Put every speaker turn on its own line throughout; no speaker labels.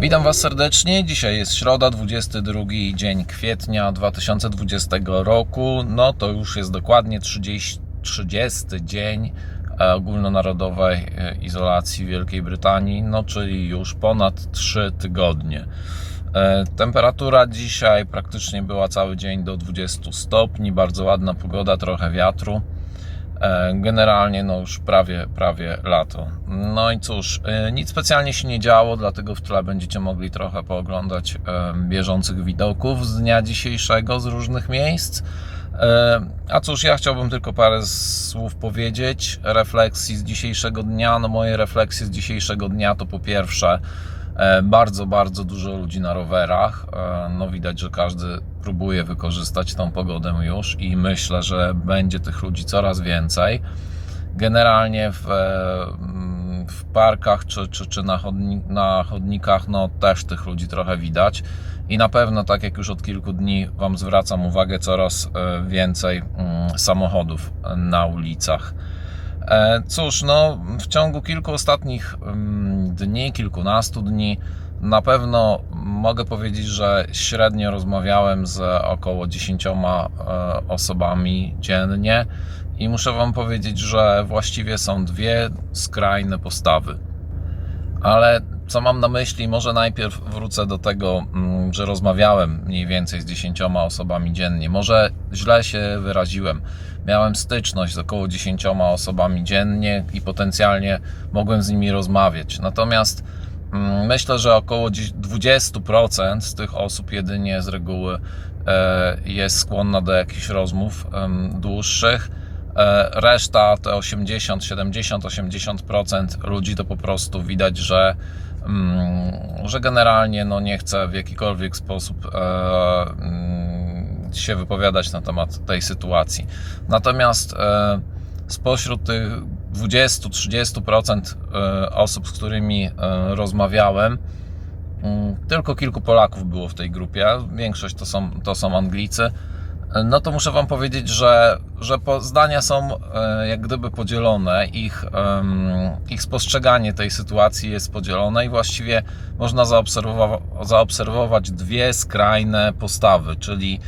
Witam Was serdecznie. Dzisiaj jest środa, 22 dzień kwietnia 2020 roku. No to już jest dokładnie 30, 30 dzień e, ogólnonarodowej e, izolacji Wielkiej Brytanii, no czyli już ponad 3 tygodnie. E, Temperatura dzisiaj praktycznie była cały dzień do 20 stopni, bardzo ładna pogoda, trochę wiatru. E, Generalnie no już prawie, prawie lato. No i cóż, e, nic specjalnie się nie działo, dlatego w tle będziecie mogli trochę pooglądać e, bieżących widoków z dnia dzisiejszego z różnych miejsc. A cóż, ja chciałbym tylko parę słów powiedzieć, refleksji z dzisiejszego dnia. No moje refleksje z dzisiejszego dnia to po pierwsze bardzo, bardzo dużo ludzi na rowerach. E, No widać, że każdy próbuje wykorzystać tą pogodę już i myślę, że będzie tych ludzi coraz więcej. Generalnie w, e, mm, w parkach czy, czy, czy na, chodni, na chodnikach no też tych ludzi trochę widać i na pewno tak jak już od kilku dni Wam zwracam uwagę coraz e, więcej mm, samochodów na ulicach. E, Cóż, no w ciągu kilku ostatnich mm, dni, kilkunastu dni na pewno mogę powiedzieć, że średnio rozmawiałem z około 10 e, osobami dziennie i muszę Wam powiedzieć, że właściwie są dwie skrajne postawy. Ale co mam na myśli? Może najpierw wrócę do tego, mm, że rozmawiałem mniej więcej z 10 osobami dziennie. Może źle się wyraziłem. Miałem styczność z około 10 osobami dziennie i potencjalnie mogłem z nimi rozmawiać. Natomiast mm, myślę, że około 20% z tych osób jedynie z reguły e, jest skłonna do jakichś rozmów dłuższych. E, Reszta, te 80, 70, 80% ludzi to po prostu widać, że, że generalnie no, nie chce w jakikolwiek sposób e, mm, się wypowiadać na temat tej sytuacji. Natomiast e, spośród tych 20-30% e, osób, z którymi rozmawiałem, mm, tylko kilku Polaków było w tej grupie. Większość to są, to są Anglicy no to muszę Wam powiedzieć, że, że zdania są e, jak gdyby podzielone, ich, ich spostrzeganie tej sytuacji jest podzielone i właściwie można zaobserwowa- zaobserwować dwie skrajne postawy, czyli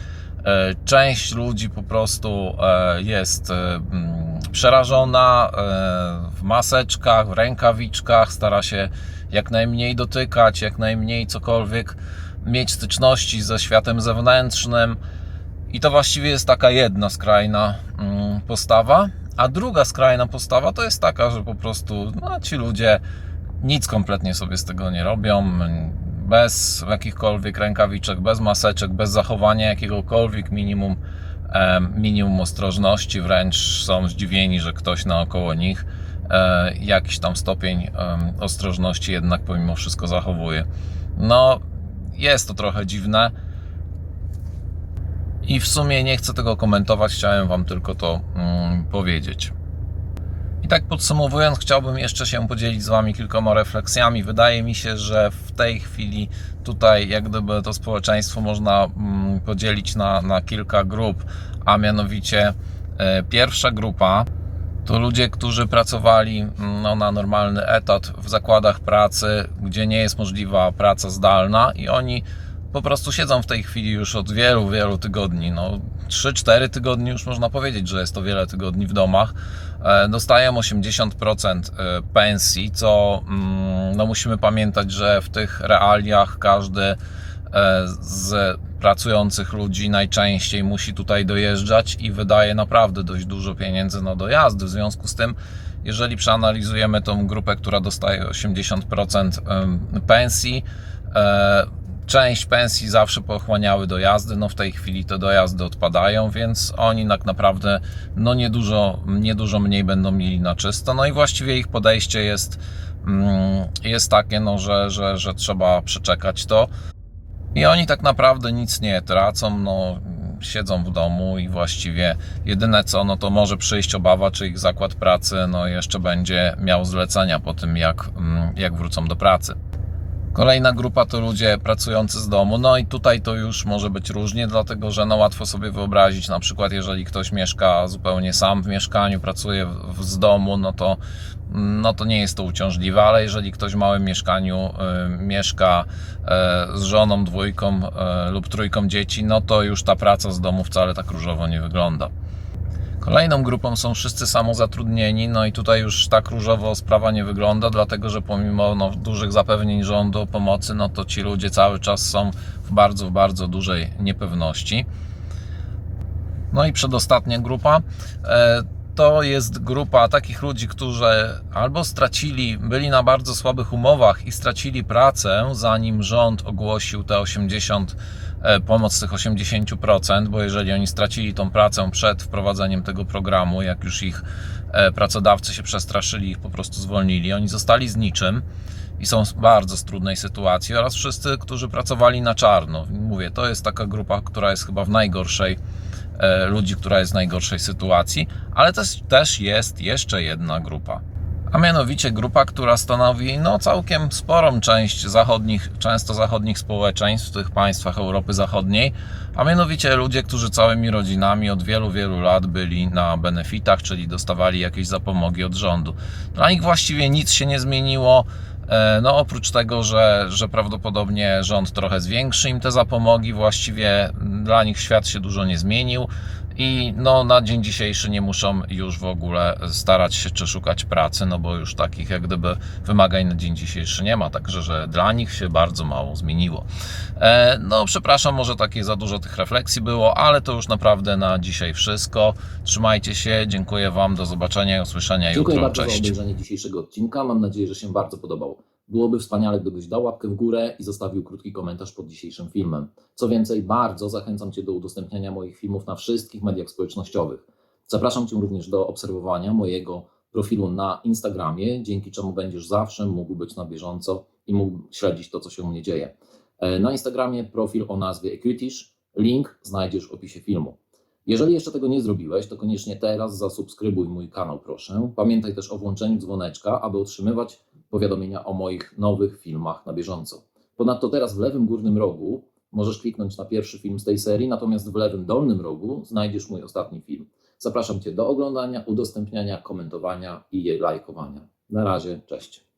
e, część ludzi po prostu e, jest mm, przerażona w maseczkach, w rękawiczkach, stara się jak najmniej dotykać, jak najmniej cokolwiek mieć styczności ze światem zewnętrznym. I to właściwie jest taka jedna skrajna mm, postawa. A druga skrajna postawa to jest taka, że po prostu no, ci ludzie nic kompletnie sobie z tego nie robią. Bez jakichkolwiek rękawiczek, bez maseczek, bez zachowania jakiegokolwiek minimum, em, minimum ostrożności. Wręcz są zdziwieni, że ktoś naokoło nich e, jakiś tam stopień ostrożności jednak pomimo wszystko zachowuje. No, jest to trochę dziwne. I w sumie nie chcę tego komentować, chciałem Wam tylko to mm, powiedzieć. I tak podsumowując, chciałbym jeszcze się podzielić z Wami kilkoma refleksjami. Wydaje mi się, że w tej chwili tutaj, jak gdyby to społeczeństwo można mm, podzielić na, na kilka grup, a mianowicie e, pierwsza grupa to ludzie, którzy pracowali mm, no, na normalny etat w zakładach pracy, gdzie nie jest możliwa praca zdalna, i oni po prostu siedzą w tej chwili już od wielu, wielu tygodni. No, 3-4 tygodnie już można powiedzieć, że jest to wiele tygodni w domach. E, Dostają 80% e, pensji, co mm, no, musimy pamiętać, że w tych realiach każdy e, z pracujących ludzi najczęściej musi tutaj dojeżdżać i wydaje naprawdę dość dużo pieniędzy na dojazdy. W związku z tym, jeżeli przeanalizujemy tą grupę, która dostaje 80% em, pensji, część pensji zawsze pochłaniały dojazdy, no w tej chwili te dojazdy odpadają, więc oni tak naprawdę no niedużo, niedużo mniej będą mieli na czysto. No i właściwie ich podejście jest, mm, jest takie, no, że, że, że trzeba przeczekać to. I oni tak naprawdę nic nie tracą, no, siedzą w domu i właściwie jedyne co, no to może przyjść obawa, czy ich zakład pracy no, jeszcze będzie miał zlecenia po tym, jak, mm, jak wrócą do pracy. Kolejna grupa to ludzie pracujący z domu. No i tutaj to już może być różnie, dlatego że no łatwo sobie wyobrazić, na przykład jeżeli ktoś mieszka zupełnie sam w mieszkaniu, pracuje w, z domu, no to, no to nie jest to uciążliwe, ale jeżeli ktoś w małym mieszkaniu y, mieszka y, z żoną, dwójką y, lub trójką dzieci, no to już ta praca z domu wcale tak różowo nie wygląda. Kolejną grupą są wszyscy samozatrudnieni, no i tutaj już tak różowo sprawa nie wygląda, dlatego że pomimo no, dużych zapewnień rządu o pomocy, no to ci ludzie cały czas są w bardzo, bardzo dużej niepewności. No i przedostatnia grupa e, to jest grupa takich ludzi, którzy albo stracili, byli na bardzo słabych umowach i stracili pracę, zanim rząd ogłosił te 80, e, pomoc tych 80%, bo jeżeli oni stracili tą pracę przed wprowadzeniem tego programu, jak już ich e, pracodawcy się przestraszyli, ich po prostu zwolnili, oni zostali z niczym i są w bardzo trudnej sytuacji oraz wszyscy, którzy pracowali na czarno. Mówię, to jest taka grupa, która jest chyba w najgorszej ludzi, która jest w najgorszej sytuacji, ale też, też jest jeszcze jedna grupa. A mianowicie grupa, która stanowi no, całkiem sporą część zachodnich, często zachodnich społeczeństw w tych państwach Europy Zachodniej, a mianowicie ludzie, którzy całymi rodzinami od wielu, wielu lat byli na benefitach, czyli dostawali jakieś zapomogi od rządu. Dla nich właściwie nic się nie zmieniło. E, No, oprócz tego, że, że prawdopodobnie rząd trochę zwiększy im te zapomogi, właściwie dla nich świat się dużo nie zmienił i no, na dzień dzisiejszy nie muszą już w ogóle starać się czy szukać pracy, no bo już takich jak gdyby wymagań na dzień dzisiejszy nie ma, także że dla nich się bardzo mało zmieniło. E, No, przepraszam, może takie za dużo tych refleksji było, ale to już naprawdę na dzisiaj wszystko. Trzymajcie się, dziękuję Wam, do zobaczenia i usłyszenia
Dziękuję
jutro.
bardzo za
Cześć.
obejrzenie dzisiejszego odcinka. Mam nadzieję, że się bardzo podobał. Byłoby wspaniale, gdybyś dał łapkę w górę i zostawił krótki komentarz pod dzisiejszym filmem. Co więcej, bardzo zachęcam Cię do udostępniania moich filmów na wszystkich mediach społecznościowych. Zapraszam Cię również do obserwowania mojego profilu na Instagramie, dzięki czemu będziesz zawsze mógł być na bieżąco i mógł śledzić to, co się u mnie dzieje. E, Na Instagramie profil o nazwie Equitish, link znajdziesz w opisie filmu. Jeżeli jeszcze tego nie zrobiłeś, to koniecznie teraz zasubskrybuj mój kanał, proszę. Pamiętaj też o włączeniu dzwoneczka, aby otrzymywać powiadomienia o moich nowych filmach na bieżąco. Ponadto teraz w lewym górnym rogu możesz kliknąć na pierwszy film z tej serii, natomiast w lewym dolnym rogu znajdziesz mój ostatni film. Zapraszam Cię do oglądania, udostępniania, komentowania i lajkowania. Na razie, cześć.